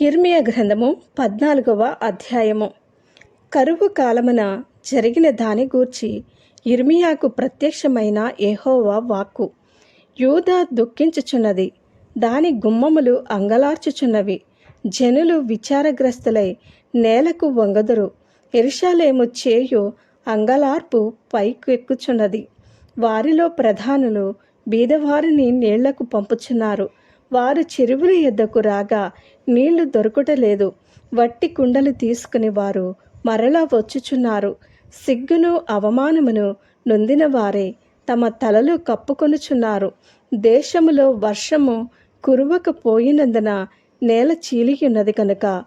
ఇర్మియా గ్రంథము పద్నాలుగవ అధ్యాయము. కరువు కాలమున జరిగిన దాని గూర్చి ఇర్మియాకు ప్రత్యక్షమైన ఏహోవా వాక్కు. యూదా దుఃఖించుచున్నది దాని గుమ్మములు అంగలార్చుచున్నవి. జనులు విచారగ్రస్తులై నేలకు వంగదురు. ఎరుషాలేము చేయు అంగలార్పు పైకెక్కుచున్నది. వారిలో ప్రధానులు బీదవారిని నీళ్ళకు పంపుచున్నారు. వారు చెరువుల యొద్దకు రాగా నీళ్ళు దొరకటలేదు. వట్టి కుండలు తీసుకుని వారు మరలా వచ్చుచున్నారు. సిగ్గును అవమానమును నొందిన వారే తమ తలలు కప్పుకొనుచున్నారు. దేశములో వర్షము కురువకపోయినందున నేల చీలియున్నది కనుక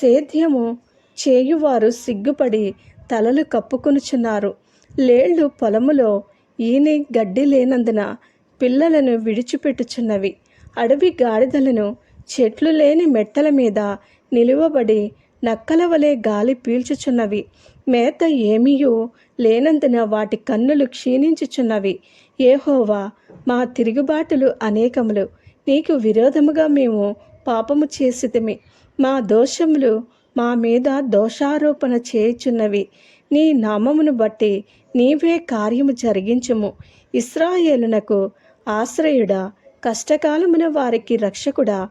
సేద్యము చేయువారు సిగ్గుపడి తలలు కప్పుకొనుచున్నారు. లేళ్ళు పొలములో ఈని గడ్డి లేనందున పిల్లలను విడిచిపెట్టుచున్నవి. అడవి గాడిదలను చెట్లు లేని మెట్టల మీద నిలువబడి నక్కల వలె గాలి పీల్చుచున్నవి. మేత ఏమీయూ లేనందున వాటి కన్నులు క్షీణించుచున్నవి. ఏహోవా మా తిరుగుబాటులు అనేకములు. నీకు విరోధముగా మేము పాపము చేసితిమి. మా దోషములు మా మీద దోషారోపణ చేయుచున్నవి. నీ నామమును బట్టి నీవే కార్యము జరిగించుము. ఇస్రాయేలునకు ఆశ్రయుడా కష్టకాలమున వారికి రక్షకుడా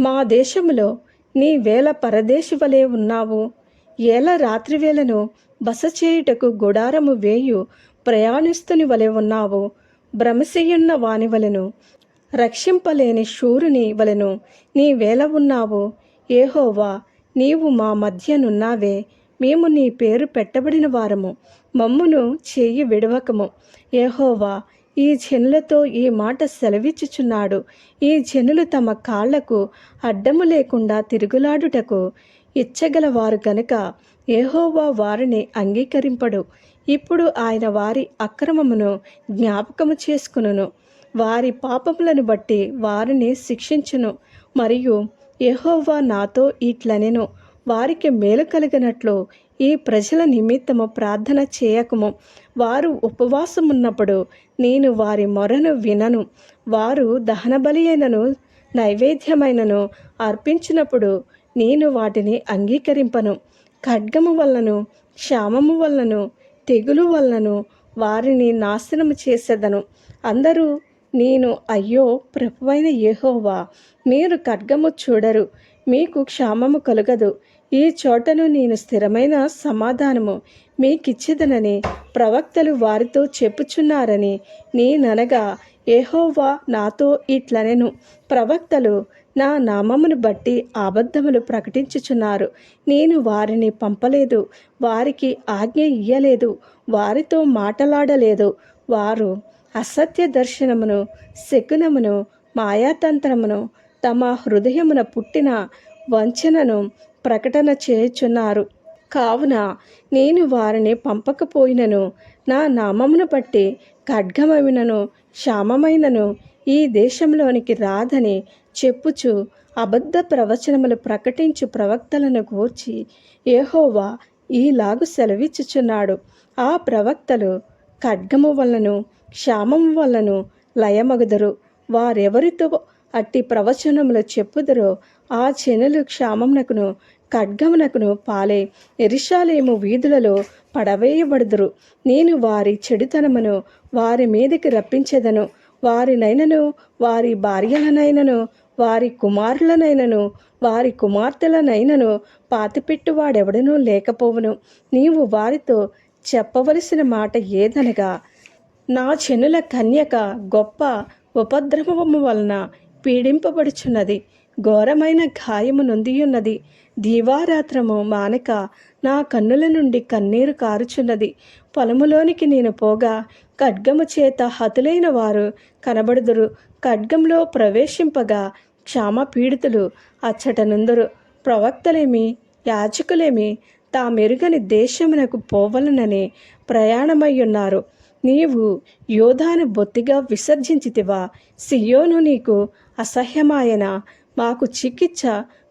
మా దేశములో నీ వేల పరదేశి వలె ఉన్నావు. ఏల రాత్రివేళను బస చేయుటకు గుడారము వేయు ప్రయాణిస్తుని వలె ఉన్నావు. భ్రమశయ్యున్న వాని వలెను రక్షింపలేని శూరుని వలెను నీ వేల ఉన్నావు. ఏహోవా నీవు మా మధ్యనున్నావే మేము నీ పేరు పెట్టబడిన వారము. మమ్మును చెయ్యి విడవకము. ఏహోవా ఈ జనులతో ఈ మాట సెలవిచ్చుచున్నాడు. ఈ జనులు తమ కాళ్ళకు అడ్డము లేకుండా తిరుగులాడుటకు ఇచ్చగలవారు గనుక ఏహోవా వారిని అంగీకరింపడు. ఇప్పుడు ఆయన వారి అక్రమమును జ్ఞాపకము చేసుకును వారి పాపములను బట్టి వారిని శిక్షించును. మరియు యెహోవా నాతో ఇట్లనెను. వారికి మేలు కలిగినట్లు ఈ ప్రజల నిమిత్తము ప్రార్థన చేయకము. వారు ఉపవాసమున్నప్పుడు నేను వారి మొరను వినను. వారు దహనబలి అయినను నైవేద్యమైనను అర్పించినప్పుడు నేను వాటిని అంగీకరింపను. ఖడ్గము వల్లను క్షామము వల్లను తెగులు వల్లను వారిని నాశనం చేసేదను. అందరూ నేను అయ్యో ప్రభువైన యెహోవా మీరు ఖడ్గము చూడరు మీకు క్షామము కలుగదు. ఈ చోటను నేను స్థిరమైన సమాధానము మీకిచ్చిదనని ప్రవక్తలు వారితో చెప్పుచున్నారని నేననగా ఏహోవా నాతో ఇట్లనెను. ప్రవక్తలు నా నామమును బట్టి అబద్ధములు ప్రకటించుచున్నారు. నేను వారిని పంపలేదు వారికి ఆజ్ఞ ఇయ్యలేదు వారితో మాటలాడలేదు. వారు అసత్య దర్శనమును శకునమును మాయాతంత్రమును తమ హృదయమున పుట్టిన వంచనను ప్రకటన చేయుచున్నారు. కావున నేను వారిని పంపకపోయినను నా నామమును బట్టి ఖడ్గమైనను క్షామమైనను ఈ దేశంలోనికి రాదని చెప్పుచు అబద్ధ ప్రవచనములు ప్రకటించు ప్రవక్తలను గూర్చి ఏహోవా ఈలాగు సెలవిచ్చుచున్నాడు. ఆ ప్రవక్తలు ఖడ్గము వల్లను క్షామం వల్లను లయమగుదరు. వారెవరితో అట్టి ప్రవచనములు చెప్పుదరో ఆ చెనులు క్షామంనకును ఖడ్గమునకును పాలే ఎరిశాలేము వీధులలో పడవేయబడుదురు. నేను వారి చెడుతనమును వారి మీదకి రప్పించెదను. వారినైనను వారి భార్యలనైనను వారి కుమారులనైనను వారి కుమార్తెలనైనను పాతిపెట్టువాడెవడనూ లేకపోవును. నీవు వారితో చెప్పవలసిన మాట ఏదనగా నా చెనుల కన్యక గొప్ప ఉపద్రవము వలన పీడింపబడుచున్నది. ఘోరమైన గాయము నొందియున్నది. దీవారాత్రము మానక నా కన్నుల నుండి కన్నీరు కారుచున్నది. పొలములోనికి నేను పోగా ఖడ్గము చేత హతులైన వారు కనబడుదురు. ఖడ్గంలో ప్రవేశింపగా క్షామ పీడితులు అచ్చటనుందరు. ప్రవక్తలేమి యాజకులేమి తామెరుగని దేశమునకు పోవలనని ప్రయాణమయ్యున్నారు. నీవు యోధాను బొత్తిగా విసర్జించితివా. సియోను నీకు అసహ్యమాయన? మాకు చికిత్స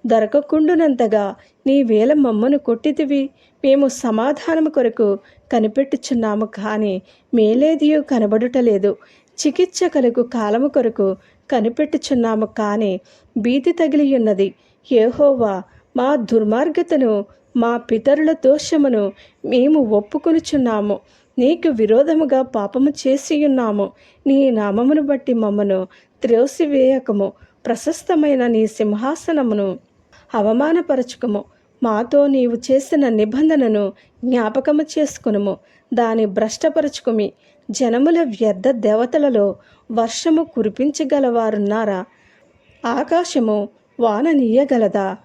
దొరకకుండునంతగా నీ వేల మమ్మను కొట్టితివి. మేము సమాధానము కొరకు కనిపెట్టుచున్నాము కానీ మేలేదియు కనబడుటలేదు. చికిత్స కలుగు కాలము కొరకు కనిపెట్టుచున్నాము కానీ భీతి తగిలియున్నది. ఏహోవా మా దుర్మార్గతను మా పితరుల దోషమును మేము ఒప్పుకొనుచున్నాము. నీకు విరోధముగా పాపము చేసియున్నాము. నీ నామమును బట్టి మమ్మను త్రోసివేయకము. ప్రశస్తమైన నీ సింహాసనమును అవమానపరచుకము. మాతో నీవు చేసిన నిబంధనను జ్ఞాపకము చేసుకునుము. దాని భ్రష్టపరచుకుమి. జనముల వ్యర్థ దేవతలలో వర్షము కురిపించగలవారున్నారా? ఆకాశము వాననీయగలదా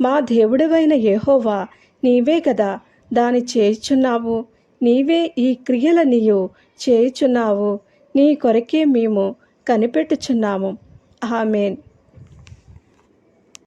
మా దేవుడివైన యెహోవా నీవే కదా దాని చేయుచున్నావు. నీవే ఈ క్రియల నీయు చేయుచున్నావు. నీ కొరకే మేము కనిపెట్టుచున్నాము. ஆமேன்